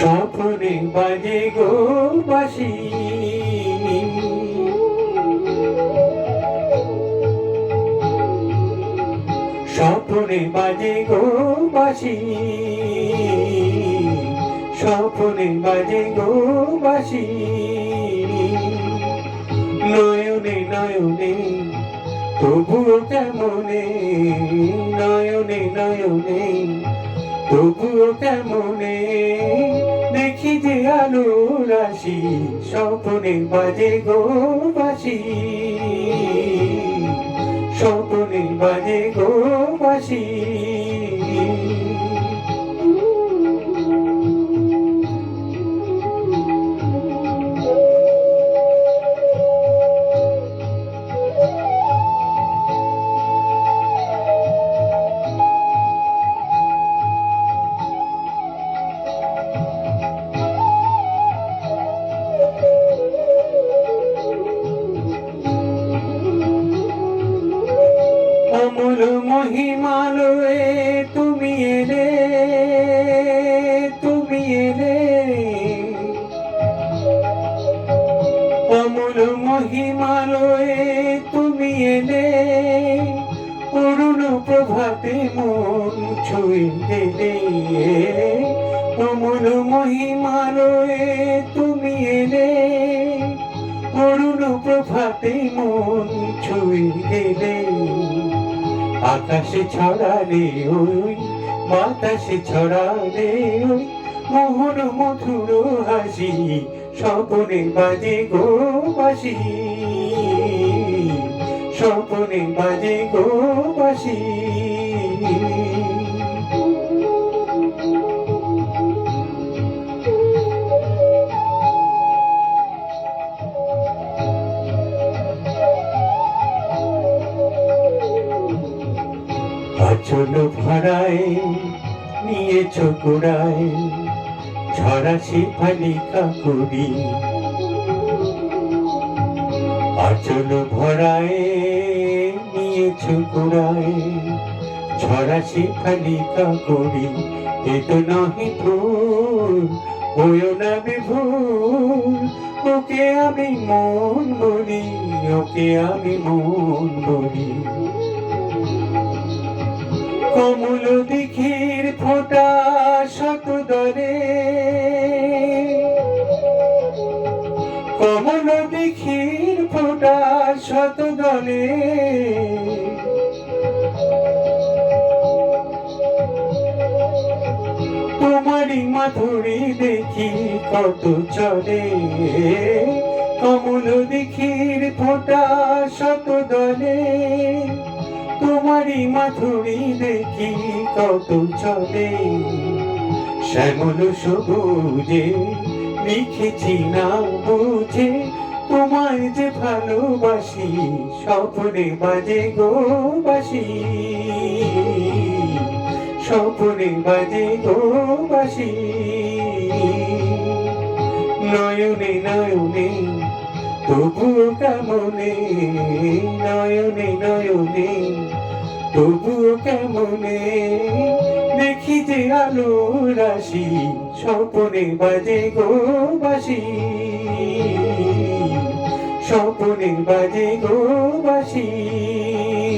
স্বপনে বাজে গো বাসি স্বপনে বাজে গো বাসি, স্বপনে বাজে গো বাসি নয়নে নয়নে, তবুও কেমনে, নয়নে নয়নে তবুও কেমনে? দেখি যে আলো রাশি স্বপনে বাজে গো বাসি স্বপনে বাজে গো বাসি মহিমালয়ে তুমি এলে তুমি এলে। অমূল মহিমালয়ে তুমি এলে। অরুণ প্রভাতে মন ছুঁয়ে দিলে অমূল মহিমালয়ে তুমি এলে। অরুণ প্রভাতে মন ছুঁয়ে দিলে আকাশে ছড়ালে ওই, বাতাসে ছড়ালে ওই, মোহন মধুর হাসি, স্বপনে বাজে গো বাসি স্বপনে বাজে গো বাসি আচল ভরায় নিয়েছ গোড়ায় ছড়া শিফালি কাকুরি। আচল ভরায় নিয়েছ গোড়ায় ছড়া শিফালি কাকুরি। এ তো নহি ভুল, ওয় না বিভুল, ওকে আমি মন বলি, ওকে আমি মন বলি। কমল দিঘির ফোটা শত দরে কমল দিঘির ফোটা শত দলে তোমারই মাধুরী দেখি কত চলে। কমল দিঘির ফোটা শত দলে তোমারই মাধুরী দেখি কত চলে। শ্যামল সবুজে লিখেছি না বুঝে, তোমায় যে ভালোবাসি, স্বপ্নে বাজে গো বাসি। স্বপ্নে বাজে গো বাসি। নয়নে নয়নে, তবুও কেমনে? নয়নে নয়নে তবুও কেমনে? দেখি যে আলো রাশি স্বপনে বাজে গো বাসি। স্বপনে বাজে গো বাসি।